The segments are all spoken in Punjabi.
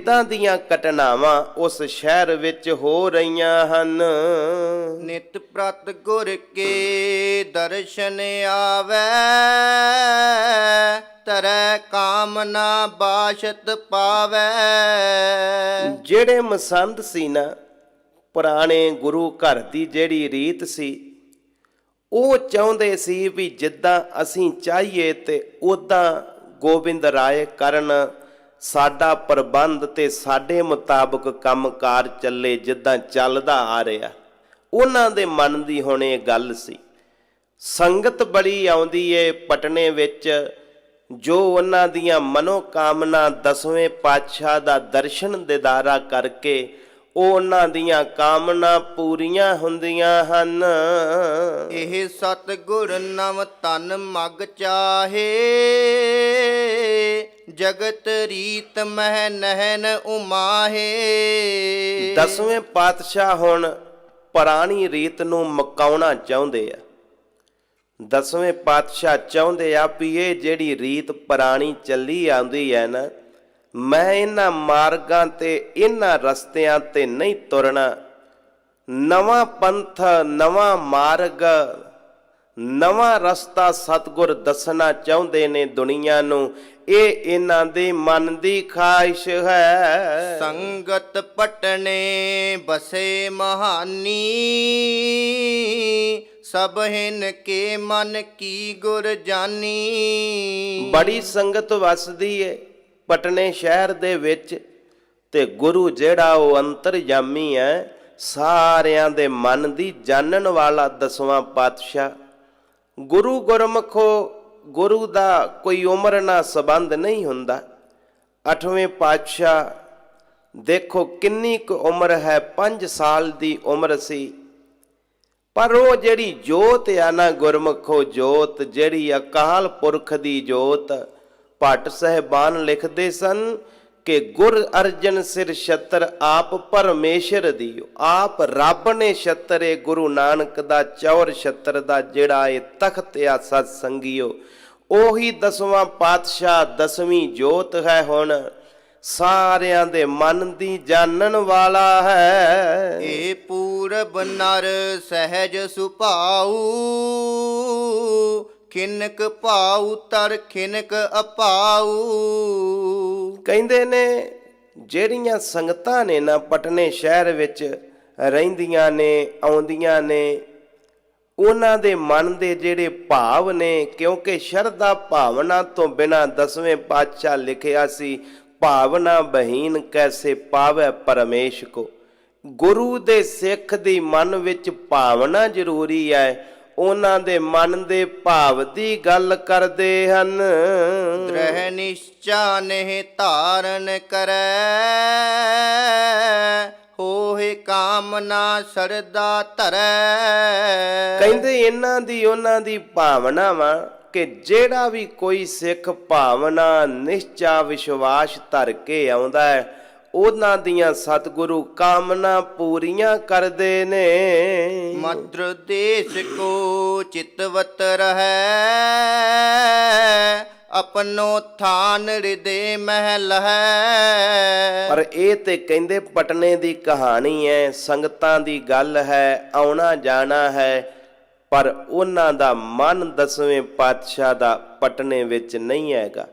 ਇਦਾਂ ਦੀਆਂ ਘਟਨਾਵਾਂ ਉਸ ਸ਼ਹਿਰ ਵਿੱਚ ਹੋ ਰਹੀਆਂ ਹਨ। ਨਿਤ ਪ੍ਰਤ ਗੁਰ ਕੇ ਦਰਸ਼ਨ ਆਵੈ ਤਰੈ ਕਾਮਨਾ ਬਾਸ਼ਤ ਪਾਵੈ। ਜਿਹੜੇ ਮਸੰਦ ਸੀ ਨਾ ਪੁਰਾਣੇ ਗੁਰੂ ਘਰ ਦੀ ਜਿਹੜੀ ਰੀਤ ਸੀ ਉਹ ਚਾਹੁੰਦੇ ਸੀ ਵੀ ਜਿੱਦਾਂ ਅਸੀਂ ਚਾਹੀਏ ਤੇ ਉਦਾਂ ਗੋਬਿੰਦ ਰਾਏ ਕਰਨ ਸਾਡਾ ਪ੍ਰਬੰਧ ਤੇ ਸਾਡੇ ਮੁਤਾਬਕ ਕੰਮਕਾਰ ਚੱਲੇ ਜਿੱਦਾਂ ਚੱਲਦਾ ਆ ਰਿਹਾ। ਉਹਨਾਂ ਦੇ ਮਨ ਦੀ ਹੁਣ ਇਹ ਗੱਲ ਸੀ। ਸੰਗਤ ਬੜੀ ਆਉਂਦੀ ਏ ਪਟਨੇ ਵਿੱਚ, ਜੋ ਉਹਨਾਂ ਦੀਆਂ ਮਨੋ ਕਾਮਨਾ ਦਸਵੇਂ ਪਾਤਸ਼ਾਹ ਦਾ ਦਰਸ਼ਨ ਦਿਦਾਰਾ ਕਰਕੇ ਉਹ ਉਹਨਾਂ ਦੀਆਂ ਕਾਮਨਾ ਪੂਰੀਆਂ ਹੁੰਦੀਆਂ ਹਨ। ਇਹ ਸਤਿਗੁਰ ਨਵ ਤਨ ਮਗ ਚਾਹੇ। ਜਗਤ ਰੀਤ ਮਹਿ ਨਹਿਨ ਉਮਾਹੇ। ਦਸਵੇਂ ਪਾਤਸ਼ਾਹ ਹੁਣ ਪੁਰਾਣੀ ਰੀਤ ਨੂੰ ਮਕਾਉਣਾ ਚਾਹੁੰਦੇ ਆ। ਦਸਵੇਂ ਪਾਤਸ਼ਾਹ ਚਾਹੁੰਦੇ ਆ ਵੀ ਇਹ ਜਿਹੜੀ ਰੀਤ ਪੁਰਾਣੀ ਚੱਲੀ ਆਉਂਦੀ ਹੈ ਨਾ, ਮੈਂ ਇਹਨਾਂ ਮਾਰਗਾਂ ਤੇ, ਇਹਨਾਂ ਰਸਤਿਆਂ ਤੇ ਨਹੀਂ ਤੁਰਨਾ। ਨਵਾਂ ਪੰਥ, ਨਵਾਂ ਮਾਰਗ ਨਵਾਂ ਰਸਤਾ ਸਤਗੁਰ ਦੱਸਣਾ ਚਾਹੁੰਦੇ ਨੇ ਦੁਨੀਆ ਨੂੰ ਇਹ ਇਹਨਾਂ ਦੇ ਮਨ ਦੀ ਖਾਹਿਸ਼ ਹੈ। ਸੰਗਤ ਪਟਨੇ ਬਸੇ ਮਹਾਨੀ ਸਭ ਹਿਨ ਕੇ ਮਨ ਕੀ ਗੁਰ ਜਾਨੀ। ਬੜੀ ਸੰਗਤ ਵਸਦੀ ਏ ਪਟਨੇ ਸ਼ਹਿਰ ਦੇ ਵਿੱਚ ਤੇ ਗੁਰੂ ਜਿਹੜਾ ਉਹ ਅੰਤਰਜਾਮੀ ਹੈ ਸਾਰਿਆਂ ਦੇ ਮਨ ਦੀ ਜਾਣਨ ਵਾਲਾ ਦਸਵਾਂ ਪਾਤਸ਼ਾਹ। ਗੁਰੂ ਗੁਰਮਖੋ, ਗੁਰੂ ਦਾ ਕੋਈ ਉਮਰ ਨਾਲ ਸੰਬੰਧ ਨਹੀਂ ਹੁੰਦਾ। ਅਠਵੇਂ ਪਾਤਸ਼ਾਹ, ਦੇਖੋ ਕਿੰਨੀ ਕੁ ਉਮਰ ਹੈ 5 ਸਾਲ ਦੀ ਉਮਰ ਸੀ। ਪਰ ਉਹ ਜਿਹੜੀ ਜੋਤ ਆ ਨਾ ਗੁਰਮਖੋ ਜੋਤ, ਜਿਹੜੀ ਅਕਾਲ ਪੁਰਖ ਦੀ ਜੋਤ, ਭੱਟ ਸਹਿਬਾਨ ਲਿਖਦੇ ਸਨ ਕਿ ਗੁਰ ਅਰਜਨ ਸਿਰ ਛਤਰ ਆਪ ਪਰਮੇਸ਼ਰ ਦੀਓ। ਆਪ ਰੱਬ ਨੇ ਛਤਰ ਗੁਰੂ ਨਾਨਕ ਦਾ ਚੌਰ ਛਤਰ ਦਾ ਜਿਹੜਾ ਇਹ ਤਖਤ ਆ ਸਤ ਸੰਗਿਓ ਉਹੀ ਦਸਵਾਂ ਪਾਤਸ਼ਾਹ ਦਸਵੀਂ ਜੋਤ ਹੈ ਹੁਣ। ਸਾਰਿਆਂ ਦੇ ਮਨ ਦੀ ਜਾਣਨ ਵਾਲਾ ਹੈ। ਏ ਪੂਰਬ ਨਰ ਸਹਿਜ ਸੁਭਾਉ ਖਿਨਕ ਭਾਉ, ਤਰ ਖਿਨਕ ਅਪਾਉ। ਕਹਿੰਦੇ ਨੇ, ਜਿਹੜੀਆਂ ਸੰਗਤਾਂ ਨੇ ਨਾ ਪਟਨੇ ਸ਼ਹਿਰ ਵਿੱਚ ਰਹਿੰਦੀਆਂ ਨੇ, ਆਉਂਦੀਆਂ ਨੇ, ਉਹਨਾਂ ਦੇ ਮਨ ਦੇ ਜਿਹੜੇ ਭਾਵ ਨੇ, ਕਿਉਂਕਿ ਸ਼ਰਧਾ ਭਾਵਨਾ ਤੋਂ ਬਿਨਾ ਦਸਵੇਂ ਪਾਤਸ਼ਾਹ ਲਿਖਿਆ ਸੀ, ਭਾਵਨਾ ਬਹੀਨ ਕੈਸੇ ਪਾਵੇ ਪਰਮੇਸ਼ ਕੋ। ਗੁਰੂ ਦੇ ਸਿੱਖ ਦੀ ਮਨ ਵਿੱਚ ਭਾਵਨਾ ਜ਼ਰੂਰੀ ਹੈ ਉਹਨਾਂ ਦੇ ਮਨ ਦੇ ਭਾਵ ਦੀ ਗੱਲ ਕਰਦੇ ਹਨ। ਦ੍ਰਹਿ ਨਿਸ਼ਚਾ ਨਹਿ ਧਾਰਨ ਕਰੈ। ਹੋਏ ਕਾਮਨਾ ਸਰਦਾ ਧਰੈ। ਕਹਿੰਦੇ ਇਹਨਾਂ ਦੀ ਉਹਨਾਂ ਦੀ ਭਾਵਨਾ ਵਾ ਕਿ ਜਿਹੜਾ ਵੀ ਕੋਈ ਸਿੱਖ ਭਾਵਨਾ ਨਿਸ਼ਚਾ ਵਿਸ਼ਵਾਸ ਧਰ ਕੇ ਆਉਂਦਾ ਹੈ ਉਹਨਾਂ ਦੀਆਂ ਸਤਿਗੁਰੂ ਕਾਮਨਾ ਪੂਰੀਆਂ ਕਰਦੇ ਨੇ। ਮਦਰ ਦੇਸ਼ ਕੋ ਚਿਤਵਤ ਰਹੈ ਆਪਨੋ ਥਾਨ ਹਿਰਦੇ ਮਹਿਲ ਹੈ। ਪਰ ਇਹ ਤੇ ਕਹਿੰਦੇ ਪਟਨੇ ਦੀ ਕਹਾਣੀ ਹੈ ਸੰਗਤਾਂ ਦੀ ਗੱਲ ਹੈ ਆਉਣਾ ਜਾਣਾ ਹੈ। ਪਰ ਉਹਨਾਂ ਦਾ ਮਨ ਦਸਵੇਂ ਪਾਤਸ਼ਾਹ ਦਾ ਪਟਨੇ ਵਿੱਚ ਨਹੀਂ ਹੈਗਾ।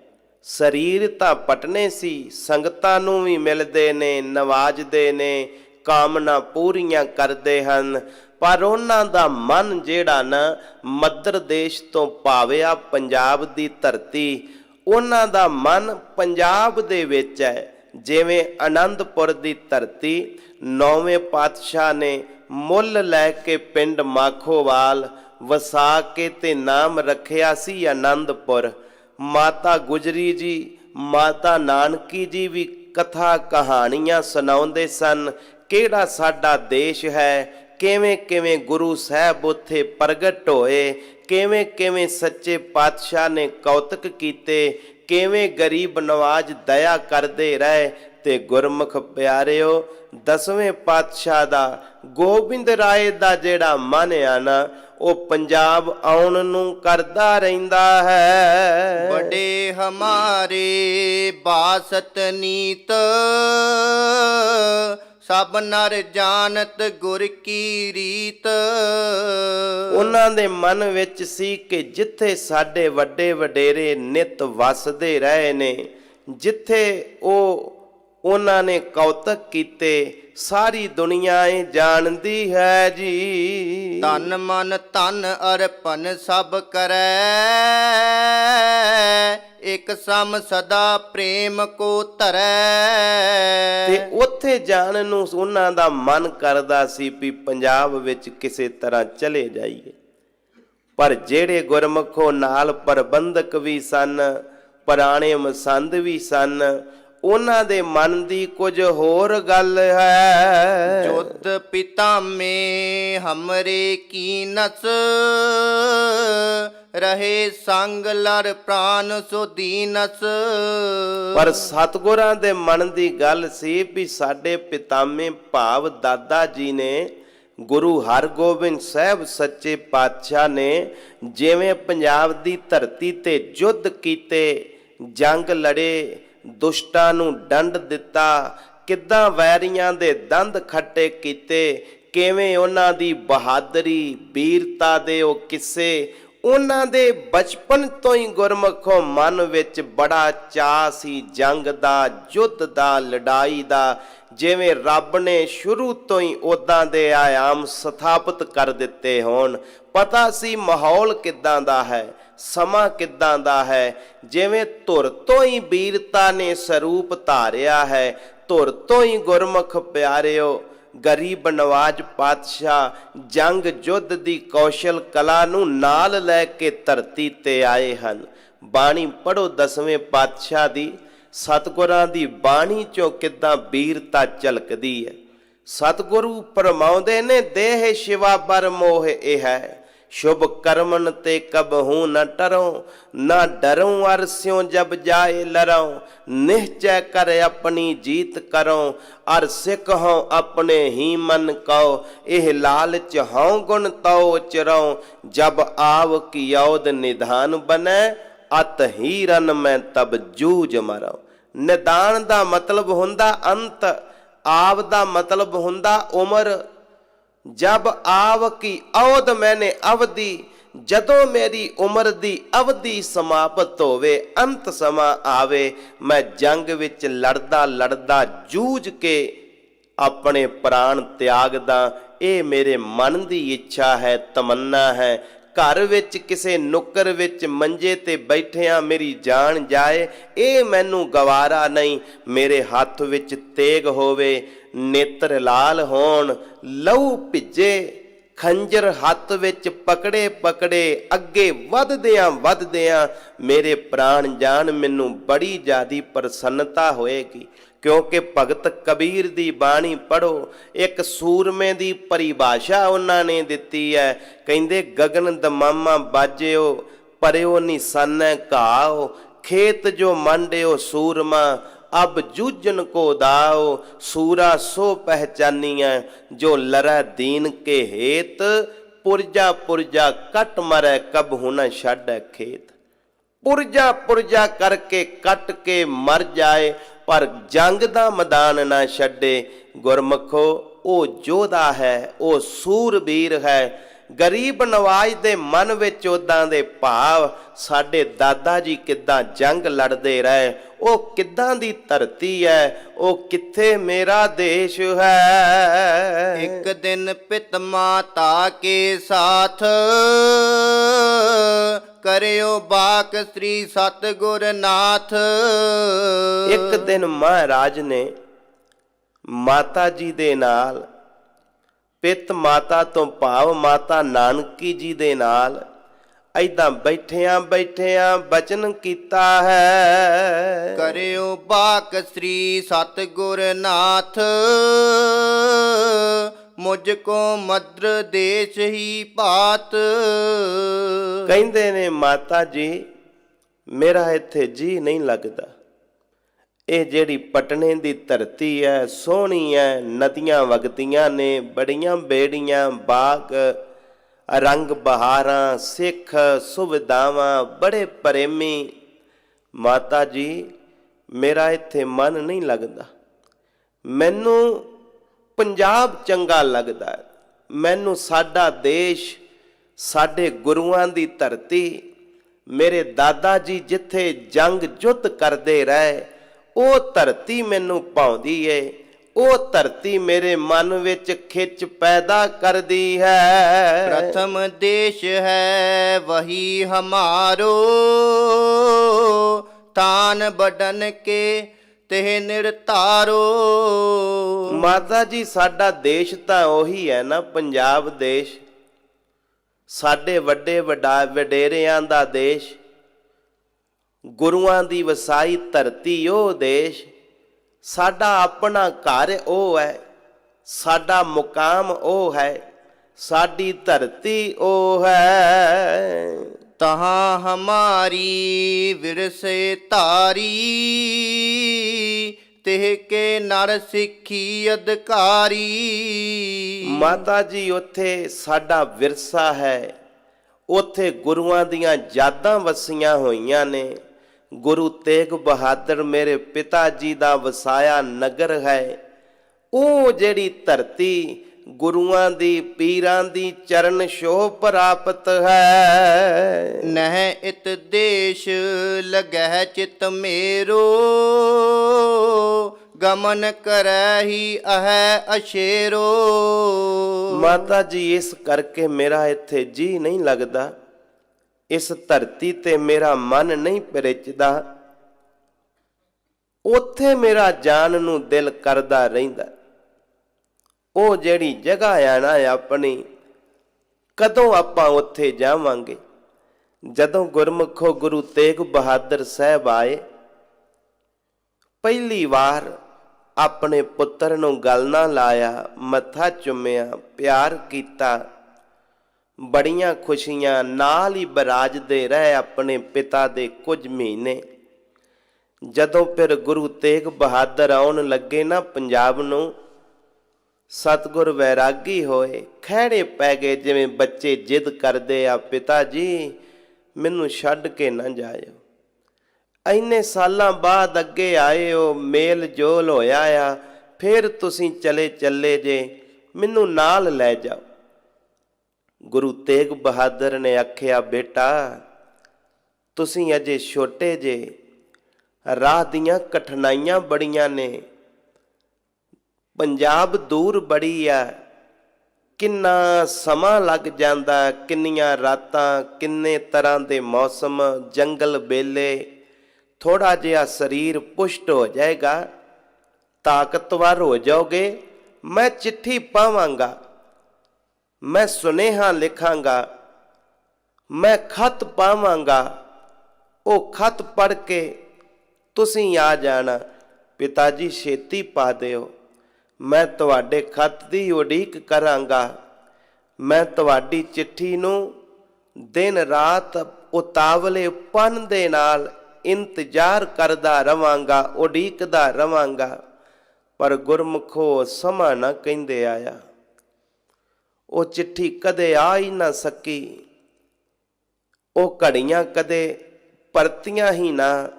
ਸਰੀਰ ਤਾਂ ਪਟਨੇ ਸੀ, ਸੰਗਤਾਂ ਨੂੰ ਵੀ ਮਿਲਦੇ ਨੇ, ਨਵਾਜਦੇ ਨੇ, ਕਾਮਨਾ ਪੂਰੀਆਂ ਕਰਦੇ ਹਨ। ਪਰ ਉਹਨਾਂ ਦਾ ਮਨ ਜਿਹੜਾ ਨਾ ਮੱਦਰ ਦੇਸ਼ ਤੋਂ ਭਾਵਿਆ ਪੰਜਾਬ ਦੀ ਧਰਤੀ। ਉਹਨਾਂ ਦਾ ਮਨ ਪੰਜਾਬ ਦੇ ਵਿੱਚ ਹੈ, ਜਿਵੇਂ ਆਨੰਦਪੁਰ ਦੀ ਧਰਤੀ, ਨੌਵੇਂ ਪਾਤਸ਼ਾਹ ਨੇ ਮੁੱਲ ਲੈ ਕੇ ਪਿੰਡ ਮਾਖੋਵਾਲ, ਵਸਾ ਕੇ ਤੇ ਨਾਮ ਰੱਖਿਆ ਸੀ ਆਨੰਦਪੁਰ ਮਾਤਾ ਗੁਜਰੀ ਜੀ, ਮਾਤਾ ਨਾਨਕੀ ਜੀ ਵੀ ਕਥਾ ਕਹਾਣੀਆਂ ਸੁਣਾਉਂਦੇ ਸਨ। ਕਿਹੜਾ ਸਾਡਾ ਦੇਸ਼ ਹੈ? ਕਿਵੇਂ ਕਿਵੇਂ ਗੁਰੂ ਸਾਹਿਬ ਉੱਥੇ ਪ੍ਰਗਟ ਹੋਏ? ਕਿਵੇਂ ਕਿਵੇਂ ਸੱਚੇ ਪਾਤਸ਼ਾਹ ਨੇ ਕੌਤਕ ਕੀਤੇ? ਕਿਵੇਂ ਗਰੀਬ ਨਵਾਜ ਦਇਆ ਕਰਦੇ ਰਹੇ? ਤੇ ਗੁਰਮੁਖ ਪਿਆਰਿਓ, ਦਸਵੇਂ ਪਾਤਸ਼ਾਹ ਦਾ, ਗੋਬਿੰਦ ਰਾਏ ਦਾ ਜਿਹੜਾ ਮਨ ਆ ਨਾ ਉਹ ਪੰਜਾਬ ਆਉਣ ਨੂੰ ਕਰਦਾ ਰਹਿੰਦਾ ਹੈ। ਬੜੇ ਹਮਾਰੇ ਬਾਸਤ ਨੀਤ ਸਭ ਨਰ ਜਾਣਤ ਗੁਰ ਕੀ ਰੀਤ। ਉਹਨਾਂ ਦੇ ਮਨ ਵਿੱਚ ਸੀ ਕਿ ਜਿੱਥੇ ਸਾਡੇ ਵੱਡੇ ਵਡੇਰੇ ਨਿਤ ਵਸਦੇ ਰਹੇ ਨੇ ਜਿੱਥੇ ਉਹ ਉਹਨਾਂ ਨੇ ਕੌਤਕ ਕੀਤੇ ਸਾਰੀ ਦੁਨੀਆ ਇਹ ਜਾਣਦੀ ਹੈ ਜੀ। ਤਨ ਮਨ ਧਨ ਅਰਪਨ ਸਭ ਕਰੈ। ਇਕ ਸਮ ਸਦਾ ਪ੍ਰੇਮ ਕੋ ਧਰੈ। ਤੇ ਉੱਥੇ ਜਾਣ ਨੂੰ ਉਹਨਾਂ ਦਾ ਮਨ ਕਰਦਾ ਸੀ ਵੀ ਪੰਜਾਬ ਵਿੱਚ ਕਿਸੇ ਤਰ੍ਹਾਂ ਚਲੇ ਜਾਈਏ। ਪਰ ਜਿਹੜੇ ਗੁਰਮਖੋ ਨਾਲ ਪ੍ਰਬੰਧਕ ਵੀ ਸਨ ਪੁਰਾਣੇ ਮਸੰਦ ਵੀ ਸਨ ਉਹਨਾਂ ਦੇ ਮਨ ਦੀ ਕੁਝ ਹੋਰ ਗੱਲ ਹੈ। ਜੁਦ ਪਿਤਾ ਮੇ ਹਮਰੇ ਕੀ ਨਸ? ਰਹੇ ਸੰਗ ਲੜ ਪ੍ਰਾਨ ਸੋ ਦੀਨਸ। ਪਰ ਸਤਗੁਰਾਂ ਦੇ ਮਨ ਦੀ ਗੱਲ ਸੀ ਵੀ ਸਾਡੇ ਪਿਤਾਮੇ ਭਾਵ ਦਾਦਾ ਜੀ ਨੇ ਗੁਰੂ ਹਰਗੋਬਿੰਦ ਸਾਹਿਬ ਸੱਚੇ ਪਾਤਸ਼ਾਹ ਨੇ ਜਿਵੇਂ ਪੰਜਾਬ ਦੀ ਧਰਤੀ ਤੇ ਯੁੱਧ ਕੀਤੇ ਜੰਗ ਲੜੇ ਦੁਸ਼ਟਾਂ ਨੂੰ ਡੰਡ ਦਿੱਤਾ, ਕਿੱਦਾਂ ਵੈਰੀਆਂ ਦੇ ਦੰਦ ਖੱਟੇ ਕੀਤੇ, ਕਿਵੇਂ ਉਹਨਾਂ ਦੀ ਬਹਾਦਰੀ ਵੀਰਤਾ ਦੇ ਉਹ ਕਿੱਸੇ, ਉਹਨਾਂ ਦੇ ਬਚਪਨ ਤੋਂ ਹੀ ਗੁਰਮਖੋਂ ਮਨ ਵਿੱਚ ਬੜਾ ਚਾਅ ਸੀ ਜੰਗ ਦਾ, ਯੁੱਧ ਦਾ, ਲੜਾਈ ਦਾ, ਜਿਵੇਂ ਰੱਬ ਨੇ ਸ਼ੁਰੂ ਤੋਂ ਹੀ ਉਦਾਂ ਦੇ ਆयाम ਸਥਾਪਿਤ ਕਰ ਦਿੱਤੇ ਹੋਣ। ਪਤਾ ਸੀ ਮਾਹੌਲ ਕਿੱਦਾਂ ਦਾ ਹੈ। ਸਮਾਂ ਕਿੱਦਾਂ ਦਾ ਹੈ? ਜਿਵੇਂ ਧੁਰ ਤੋਂ ਹੀ ਵੀਰਤਾ ਨੇ ਸਰੂਪ ਧਾਰਿਆ ਹੈ, ਧੁਰ ਤੋਂ ਹੀ ਗੁਰਮੁਖ ਪਿਆਰਿਓ, ਗਰੀਬ ਨਵਾਜ ਪਾਤਸ਼ਾਹ, ਜੰਗ ਯੁੱਧ ਦੀ ਕੌਸ਼ਲ ਕਲਾ ਨੂੰ ਨਾਲ ਲੈ ਕੇ ਧਰਤੀ ਤੇ ਆਏ ਹਨ। ਬਾਣੀ ਪੜੋ ਦਸਵੇਂ ਪਾਤਸ਼ਾਹ ਦੀ, ਸਤਗੁਰਾਂ ਦੀ ਬਾਣੀ ਚੋਂ ਕਿੱਦਾਂ ਵੀਰਤਾ ਝਲਕਦੀ ਹੈ? ਸਤਗੁਰੂ ਪਰਮਾਉਂਦੇ ਨੇ, ਦੇਹ ਸ਼ਿਵਾ ਪਰ ਮੋਹ ਇਹ ਹੈ। ਸ਼ੁਭ ਕਰਮਨ ਤੇ ਕਬਹੂ ਨ ਟਰਉ, ਨਾ ਡਰਉ ਅਰਸਿਓ ਜਬ ਜਾਏ ਲਰਉ, ਨਿਹਚੈ ਕਰ ਆਪਣੀ ਜੀਤ ਕਰਉ, ਅਰ ਸਿੱਖ ਹਉ ਆਪਣੇ ਹੀ ਮਨ ਕਉ, ਇਹ ਲਾਲਚ ਹਉ ਗੁਣ ਤਉ ਚਰਉ, ਜਬ ਆਵ ਕੀ ਯੌਦ ਨਿਧਾਨ ਬਨੈ, ਅਤ ਹੀ ਰਨ ਮੈਂ ਤਬ ਜੂਝ ਮਰਉ। ਨਿਦਾਨ ਦਾ ਮਤਲਬ ਹੁੰਦਾ ਅੰਤ, ਆਵ ਦਾ ਮਤਲਬ ਹੁੰਦਾ ਉਮਰ ਜਬ ਆਵ ਕੀ ਔਦ ਮੈਨੇ ਅਵਧੀ, ਜਦੋਂ ਮੇਰੀ ਉਮਰ ਦੀ ਅਵਧੀ ਸਮਾਪਤ ਹੋਵੇ, ਅੰਤ ਸਮਾਂ ਆਵੇ, ਮੈਂ ਜੰਗ ਵਿੱਚ ਲੜਦਾ ਲੜਦਾ ਜੂਝ ਕੇ ਆਪਣੇ ਪ੍ਰਾਣ ਤਿਆਗਦਾ। ਇਹ ਮੇਰੇ ਮਨ ਦੀ ਇੱਛਾ ਹੈ, ਤਮੰਨਾ ਹੈ। ਘਰ ਵਿੱਚ ਕਿਸੇ ਨੁੱਕਰ ਵਿੱਚ ਮੰਜੇ ਤੇ ਬੈਠਿਆਂ ਮੇਰੀ ਜਾਨ ਜਾਏ, ਇਹ ਮੈਨੂੰ ਗਵਾਰਾ ਨਹੀਂ। ਮੇਰੇ ਹੱਥ ਵਿੱਚ ਤੇਗ ਹੋਵੇ ਨੇਤਰ ਲਾਲ ਹੋਣ, ਲਹੂ ਭਿੱਜੇ, ਖੰਜਰ ਹੱਥ ਵਿੱਚ ਪਕੜੇ ਪਕੜੇ, ਅੱਗੇ ਵੱਧਦਿਆਂ ਵੱਧਦਿਆਂ ਮੇਰੇ ਪ੍ਰਾਣ ਜਾਨ ਮੈਨੂੰ ਬੜੀ ਜ਼ਿਆਦੀ ਪ੍ਰਸੰਨਤਾ ਹੋਏਗੀ। ਕਿਉਂਕਿ ਭਗਤ ਕਬੀਰ ਦੀ ਬਾਣੀ ਪੜੋ ਇੱਕ ਸੂਰਮੇ ਦੀ ਪਰਿਭਾਸ਼ਾ ਉਹਨਾਂ ਨੇ ਦਿੱਤੀ ਹੈ। ਕਹਿੰਦੇ ਗਗਨ ਦਮਾਮਾ ਬਾਜਿਓ, ਪਰਿਓ ਨਿਸਨੈ ਘਾਓ, ਖੇਤ ਜੋ ਮੰਡਿਓ ਸੂਰਮਾ ਅਬ ਜੂਜਨ ਕੋ ਦਾਓ, ਸੂਰਾ ਸੋ ਪਹਿਚਾਨੀਐ, ਜੋ ਲਰੈ ਦੀਨ ਕੇ ਹੇਤ, ਪੁਰਜਾ ਪੁਰਜਾ ਕਟ ਮਰੈ, ਕਬ ਹੁਨ ਛੱਡੈ ਖੇਤ। ਪੁਰਜਾ ਪੁਰਜਾ ਕਰਕੇ ਕੱਟ ਕੇ ਮਰ ਜਾਏ, ਪਰ ਜੰਗ ਦਾ ਮੈਦਾਨ ਨਾ ਛੱਡੇ। ਗੁਰਮਖੋ, ਉਹ ਯੋਧਾ ਹੈ, ਉਹ ਸੂਰਬੀਰ ਹੈ ਗਰੀਬ ਨਵਾਜ ਦੇ ਮਨ ਵਿੱਚ ਉਦਾਂ ਦੇ ਭਾਵ ਸਾਡੇ ਦਾਦਾ ਜੀ ਕਿੱਦਾਂ ਜੰਗ ਲੜਦੇ ਰਹੇ ਉਹ ਕਿੱਦਾਂ ਦੀ ਧਰਤੀ ਹੈ ਉਹ ਕਿੱਥੇ ਮੇਰਾ ਦੇਸ਼ ਹੈ? ਇੱਕ ਦਿਨ ਪਿਤ ਮਾਤਾ ਕੇ ਸਾਥ ਕਰਿਓ ਬਾਕ ਸ੍ਰੀ ਸਤਗੁਰ ਨਾਥ ਇੱਕ ਦਿਨ ਮਹਾਰਾਜ ਨੇ ਮਾਤਾ ਜੀ ਦੇ ਨਾਲ ਪਿਤ ਮਾਤਾ ਤੋਂ ਭਾਵ ਮਾਤਾ ਨਾਨਕੀ ਜੀ ਦੇ ਨਾਲ ਐਦਾਂ ਬੈਠਿਆਂ ਬੈਠਿਆਂ ਬਚਨ ਕੀਤਾ ਹੈ। ਕਰਿਓ ਬਾਕ ਸ੍ਰੀ ਸਤਗੁਰ ਨਾਥ। ਮੁਝ ਕੋ ਮਦਰ ਦੇਸ਼ ਹੀ ਭਾਤ ਕਹਿੰਦੇ ਨੇ ਮਾਤਾ ਜੀ ਮੇਰਾ ਇੱਥੇ ਜੀ ਨਹੀਂ ਲੱਗਦਾ। ਇਹ ਜਿਹੜੀ ਪਟਨੇ ਦੀ ਧਰਤੀ ਹੈ ਸੋਹਣੀ ਹੈ ਨਦੀਆਂ ਵਗਦੀਆਂ ਨੇ, ਬੜੀਆਂ ਬੇੜੀਆਂ, ਬਾਗ, ਰੰਗ ਬਹਾਰਾਂ, ਸਿੱਖ ਸੁਵਿਧਾਵਾਂ, ਬੜੇ ਪ੍ਰੇਮੀ ਮਾਤਾ ਜੀ, ਮੇਰਾ ਇੱਥੇ ਮਨ ਨਹੀਂ ਲੱਗਦਾ ਮੈਨੂੰ ਪੰਜਾਬ ਚੰਗਾ ਲੱਗਦਾ ਹੈ। ਮੈਨੂੰ ਸਾਡਾ ਦੇਸ਼, ਸਾਡੇ ਗੁਰੂਆਂ ਦੀ ਧਰਤੀ, ਮੇਰੇ ਦਾਦਾ ਜੀ ਜਿੱਥੇ ਜੰਗ ਜੁੱਤ ਕਰਦੇ ਰਹੇ ਉਹ ਧਰਤੀ ਮੈਨੂੰ ਪਾਉਂਦੀ ਏ ਉਹ ਧਰਤੀ ਮੇਰੇ ਮਨ ਵਿੱਚ ਖਿੱਚ ਪੈਦਾ ਕਰਦੀ ਹੈ। ਪ੍ਰਥਮ ਦੇਸ਼ ਹੈ ਵਹੀ ਹਮਾਰੋ। ਤਾਨ ਬਡਨ ਕੇ ਤੇ ਨਿਰਤਾਰੋ ਮਾਤਾ ਜੀ ਸਾਡਾ ਦੇਸ਼ ਤਾਂ ਉਹੀ ਹੈ ਨਾ ਪੰਜਾਬ ਦੇਸ਼। ਸਾਡੇ ਵੱਡੇ ਵਡਾ ਵਡੇਰਿਆਂ ਦਾ ਦੇਸ਼। ਗੁਰੂਆਂ ਦੀ ਵਸਾਈ ਧਰਤੀ ਉਹ ਦੇਸ਼, ਸਾਡਾ ਆਪਣਾ ਘਰ ਉਹ ਹੈ, ਸਾਡਾ ਮੁਕਾਮ ਉਹ ਹੈ, ਸਾਡੀ ਧਰਤੀ ਉਹ ਹੈ। ਤਹਾ ਹਮਾਰੀ ਵਿਰਸੇ ਧਾਰੀ, ਤਿਹ ਕੇ ਨਰ ਸਿੱਖੀ ਅਧਿਕਾਰੀ। ਮਾਤਾ ਜੀ, ਉੱਥੇ ਸਾਡਾ ਵਿਰਸਾ ਹੈ, ਉੱਥੇ ਗੁਰੂਆਂ ਦੀਆਂ ਯਾਦਾਂ ਵਸੀਆਂ ਹੋਈਆਂ ਨੇ। ਗੁਰੂ ਤੇਗ ਬਹਾਦਰ ਮੇਰੇ ਪਿਤਾ ਜੀ ਦਾ ਵਸਾਇਆ ਨਗਰ ਹੈ। ਉਹ ਜਿਹੜੀ ਧਰਤੀ ਗੁਰੂਆਂ ਦੀ ਪੀਰਾਂ ਦੀ ਚਰਨ ਛੋਹ ਪ੍ਰਾਪਤ ਹੈ। ਨਹ ਇਤ ਦੇਸ਼ ਲਗਹਿ ਚਿਤ ਮੇਰੋ ਗਮਨ ਕਰੈ ਹੀ ਅਹੈ ਅਸ਼ੇਰੋ। ਮਾਤਾ ਜੀ ਇਸ ਕਰਕੇ ਮੇਰਾ ਇੱਥੇ ਜੀ ਨਹੀਂ ਲੱਗਦਾ। ਇਸ ਧਰਤੀ ਤੇ ਮੇਰਾ ਮਨ ਨਹੀਂ ਪਰਿਚਦਾ ਉੱਥੇ ਮੇਰਾ ਜਾਣ ਨੂੰ ਦਿਲ ਕਰਦਾ ਰਹਿੰਦਾ। ਉਹ ਜਿਹੜੀ ਜਗ੍ਹਾ ਆ ਨਾ ਆਪਣੀ, ਕਦੋਂ ਆਪਾਂ ਉੱਥੇ ਜਾਵਾਂਗੇ? ਜਦੋਂ ਗੁਰਮੁਖੋ ਗੁਰੂ ਤੇਗ ਬਹਾਦਰ ਸਾਹਿਬ ਆਏ, ਪਹਿਲੀ ਵਾਰ ਆਪਣੇ ਪੁੱਤਰ ਨੂੰ ਗਲ ਨਾ ਲਾਇਆ, ਮੱਥਾ ਚੁੰਮਿਆ, ਪਿਆਰ ਕੀਤਾ ਬੜੀਆਂ ਖੁਸ਼ੀਆਂ ਨਾਲ ਹੀ ਬਰਾਜਦੇ ਰਹੇ ਆਪਣੇ ਪਿਤਾ ਦੇ ਕੁਝ ਮਹੀਨੇ। ਜਦੋਂ ਫਿਰ ਗੁਰੂ ਤੇਗ ਬਹਾਦਰ ਆਉਣ ਲੱਗੇ ਨਾ ਪੰਜਾਬ ਨੂੰ, ਸਤਗੁਰ ਵੈਰਾਗੀ ਹੋਏ, ਖਹਿੜੇ ਪੈ ਗਏ ਜਿਵੇਂ ਬੱਚੇ ਜਿੱਦ ਕਰਦੇ ਆ, ਪਿਤਾ ਜੀ, ਮੈਨੂੰ ਛੱਡ ਕੇ ਨਾ ਜਾਇਓ। ਇੰਨੇ ਸਾਲਾਂ ਬਾਅਦ ਅੱਗੇ ਆਏ ਹੋ, ਮੇਲ ਜੋਲ ਹੋਇਆ ਆ, ਫਿਰ ਤੁਸੀਂ ਚਲੇ ਚੱਲੇ ਜੇ, ਮੈਨੂੰ ਨਾਲ ਲੈ ਜਾਓ। ਗੁਰੂ ਤੇਗ ਬਹਾਦਰ ਨੇ ਆਖਿਆ, ਬੇਟਾ, ਤੁਸੀਂ ਅਜੇ ਛੋਟੇ ਜੇ। ਰਾਹ ਦੀਆਂ ਕਠਿਨਾਈਆਂ ਬੜੀਆਂ ਨੇ। ਪੰਜਾਬ ਦੂਰ ਬੜੀ ਆ। ਕਿੰਨਾ ਸਮਾਂ ਲੱਗ ਜਾਂਦਾ, ਕਿੰਨੀਆਂ ਰਾਤਾਂ, ਕਿੰਨੇ ਤਰ੍ਹਾਂ ਦੇ ਮੌਸਮ, ਜੰਗਲ ਬੇਲੇ ਥੋੜਾ ਜਿਹਾ ਸਰੀਰ ਪੁਸ਼ਟ ਹੋ ਜਾਏਗਾ, ਤਾਕਤਵਰ ਹੋ ਜਾਓਗੇ। ਮੈਂ ਚਿੱਠੀ ਪਾਵਾਂਗਾ। ਮੈਂ ਸੁਨੇਹਾ ਲਿਖਾਂਗਾ, ਮੈਂ ਖਤ ਪਾਵਾਂਗਾ, ਉਹ ਖਤ ਪੜ੍ਹ ਕੇ ਤੁਸੀਂ ਆ ਜਾਣਾ। ਪਿਤਾ ਜੀ ਛੇਤੀ ਪਾ ਦਿਓ। ਮੈਂ ਤੁਹਾਡੇ ਖਤ ਦੀ ਉਡੀਕ ਕਰਾਂਗਾ। ਮੈਂ ਤੁਹਾਡੀ ਚਿੱਠੀ ਨੂੰ ਦਿਨ ਰਾਤ ਉਤਾਵਲੇ ਪਨ ਦੇ ਨਾਲ ਇੰਤਜ਼ਾਰ ਕਰਦਾ ਰਵਾਂਗਾ, ਉਡੀਕਦਾ ਰਵਾਂਗਾ। ਪਰ ਗੁਰਮੁਖੋ ਸਮਾਂ ਨਾ ਕਹਿੰਦੇ ਆਇਆ। ਉਹ ਚਿੱਠੀ ਕਦੇ ਆ ਹੀ ਨਾ ਸਕੀ। ਉਹ ਘੜੀਆਂ ਕਦੇ ਪਰਤੀਆਂ ਹੀ ਨਾ।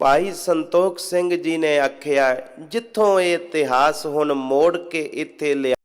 ਭਾਈ ਸੰਤੋਖ ਸਿੰਘ ਜੀ ਨੇ ਆਖਿਆ, ਜਿੱਥੋਂ ਇਹ ਇਤਿਹਾਸ ਹੁਣ ਮੋੜ ਕੇ ਇੱਥੇ ਲਿਆ